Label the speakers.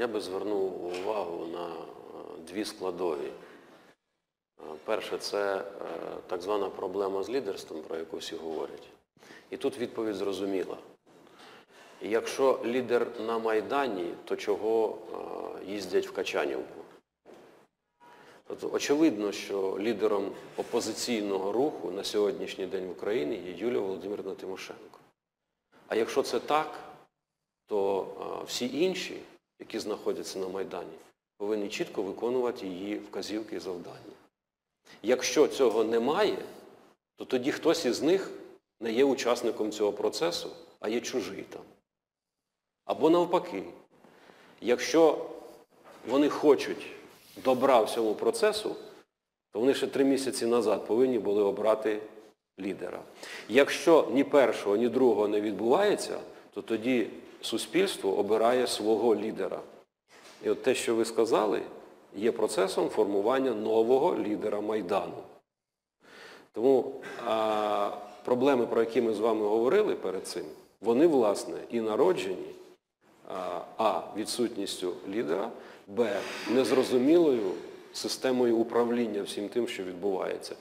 Speaker 1: Я би звернув увагу на е, дві складові. Е, Перше, це е, так звана проблема з лідерством, про яку всі говорять. І тут відповідь зрозуміла. Якщо лідер на Майдані, то чого їздять в Качанівку? Тобто, очевидно, що лідером опозиційного руху на сьогоднішній день в Україні є Юлія Володимирівна Тимошенко. А якщо це так, то всі інші, які знаходяться на Майдані, повинні чітко виконувати її вказівки і завдання. Якщо цього немає, то тоді хтось із них не є учасником цього процесу, а є чужий там. Або навпаки, якщо вони хочуть добра всьому процесу, то вони ще три місяці назад повинні були обрати лідера. Якщо ні першого, ні другого не відбувається, то тоді суспільство обирає свого лідера. І от те, що ви сказали, є процесом формування нового лідера Майдану. Тому а, проблеми, про які ми з вами говорили перед цим, вони, власне, і народжені а, відсутністю лідера, б незрозумілою системою управління всім тим, що відбувається.